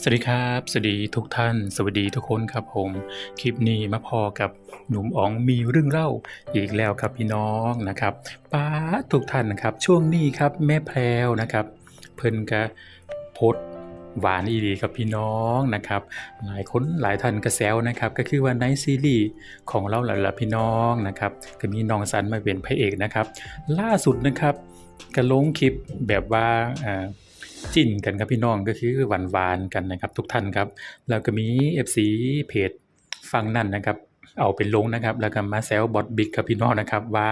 สวัสดีครับ สวัสดีทุกท่าน สวัสดีทุกคนครับผม คลิปนี้มาพอกับหนุ่มอ๋องมีเรื่องเล่าอีกแล้วครับพี่น้องนะครับป้าทุกท่านนะครับ ช่วงนี้ครับแม่แพรวนะครับ เพิ่นก็โพสหวานอีดีครับพี่น้องนะครับ หลายคนหลายท่านก็แซวนะครับ ก็คือว่าในซีรีส์ของเราหละพี่น้องนะครับก็มีน้องสันมาเป็นพระเอกนะครับ ล่าสุดนะครับก็ลงคลิปแบบว่าอ่า จิ้นกันครับพี่น้องก็คือหวานหวานกันนะครับ ทุกท่านครับ แล้วก็มี FC เพจฟังนั่นนะครับ เอาไปลงนะครับ แล้วก็มาแซวบอสบิ๊กครับพี่น้องนะครับ ว่า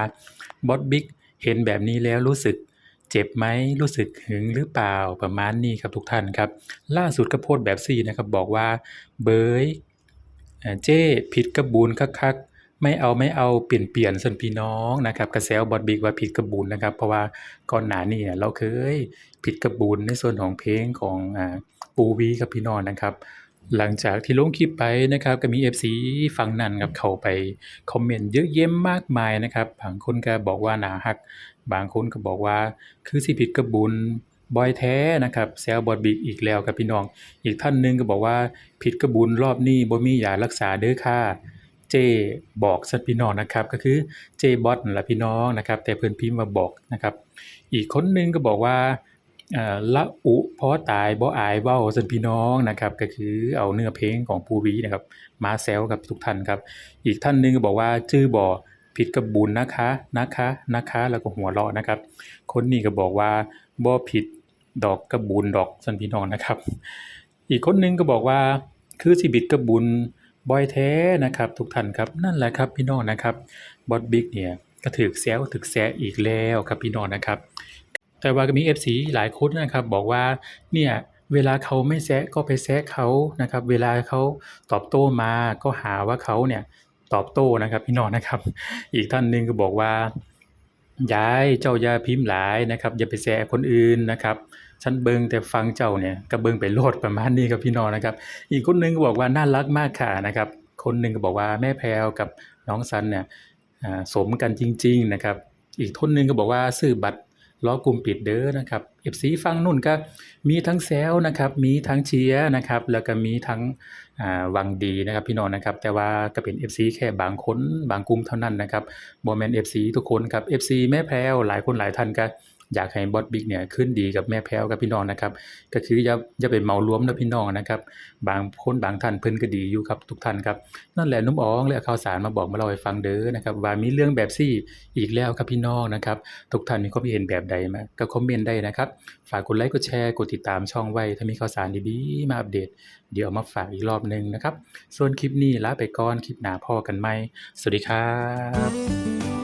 บอสบิ๊กเห็นแบบนี้แล้วรู้สึกเจ็บไหมรู้สึกหึงหรือเปล่าประมาณนี้ครับทุกท่านครับ ล่าสุดก็โพสแบบซี่นะครับ บอกว่าเบยเจ้ผิดกระบูนคักๆ ไม่เอาไม่เอาเปลี่ยนเปลี่ยนส่วนพี่น้องนะครับกระแซวบอดบิกว่าผิดกระบูนนะครับ เพราะว่าก่อนหน้านี้เนี่ยเราเคยผิดกระบูนในส่วนของเพลงของอ่าปูวีกับพี่น้องนะครับหลังจากที่ลงคลิปไปนะครับก็มี FC ฝั่งนั้นครับเข้าไปคอมเมนต์เยอะแยะมากมายนะครับบางคนก็บอกว่าหนาฮัก บางคนก็บอกว่าคือสิผิดกระบุญบอยแท้นะครับแซวบอดบิกอีกแล้วครับพี่น้อง อีกท่านหนึงก็บอกว่าผิดกระบุญรอบนี้บ่มียารักษาเด้อค่ะ เจบอกสัตว์พี่น้องนะครับก็คือเจบอสและพี่น้องนะครับ แต่เพิ่อนพิมพ์มาบอกนะครับ อีกคนหนึงก็บอกว่าละอุเพราะตายบ่อายเว้าสันพี่น้องนะครับ ก็คือเอาเนื้อเพลงของปูวีนะครับ มาแซวกับทุกท่านครับ อีกท่านหนึงก็บอกว่าชื่อบ่อผิดกับบุญนะคะนะคะนะคะแล้วก็หัวเราะนะครับ คนนี้ก็บอกว่าบ่ผิดดอกกระบุญดอกสันพี่น้องนะครับ อีกคนหนึงก็บอกว่าคือสิบิดกระบุญ บอยแท้นะครับ ทุกท่านครับนั่นแหละครับพี่น้องนะครับบอสบิ๊กเนี่ยก็ถือแซวถือแซอีกแล้วครับพี่น้องนะครับ แต่ว่าก็มี FC หลายคนนะครับ บอกว่าเนี่ยเวลาเขาไม่แซะก็ไปแซะเขานะครับ เวลาเขาตอบโต้มาก็หาว่าเขาเนี่ยตอบโต้นะครับ พี่น้องนะครับ อีกท่านหนึ่งก็บอกว่า ยายเจ้ายาพิมพ์หลายนะครับ อย่าไปแซะคนอื่นนะครับฉันเบิงแต่ฟังเจ้าเนี่ยกระเบิงไปโลดประมาณนี้ครับพี่น้องนะครับ อีกคนหนึงก็บอกว่าน่ารักมากค่ะนะครับ คนหนึ่งก็บอกว่าแม่แพรวกับน้องซันเนี่ยสมกันจริง ๆนะครับ อีกคนหนึงก็บอกว่าซื้อบัตร ล้อกลุ่มปิดเด้อนะครับเอฟซีฟังนุ่นก็มีทั้งแซวนะครับ มีทั้งเชียร์นะครับ แล้วก็มีทั้งวังดีนะครับพี่น้องนะครับ แต่ว่าก็เป็น FC แค่บางคนบางกลุ่มเท่านั้นนะครับบอแม่น FC ทุกคนครับ FC แม่แพรวหลายคนหลายท่านก็ อยากให้บอสบิ๊กเนี่ยขึ้นดีกับแม่แพรวกับพี่น้องนะครับ ก็คืออย่าอย่าไปเมารวมนะพี่น้องนะครับ บางคนบางท่านเพิ่นก็ดีอยู่ครับทุกท่านครับนั่นแหละนุ่มอ๋องเลยข่าวสารมาบอกมาเล่าให้ฟังเด้อนะครับว่ามีเรื่องแบบซี่อีกแล้วครับพี่น้องนะครับ ทุกท่านมีความคิดเห็นแบบใดมาก็คอมเมนต์ได้นะครับ ฝากกดไลค์กดแชร์กดติดตามช่องไว้ ถ้ามีข่าวสารดีๆมาอัปเดต เดี๋ยวเอามาฝากอีกรอบหนึงนะครับ ส่วนคลิปนี้ลาไปก่อนคลิปหน้าพอกันใหม่สวัสดีครับ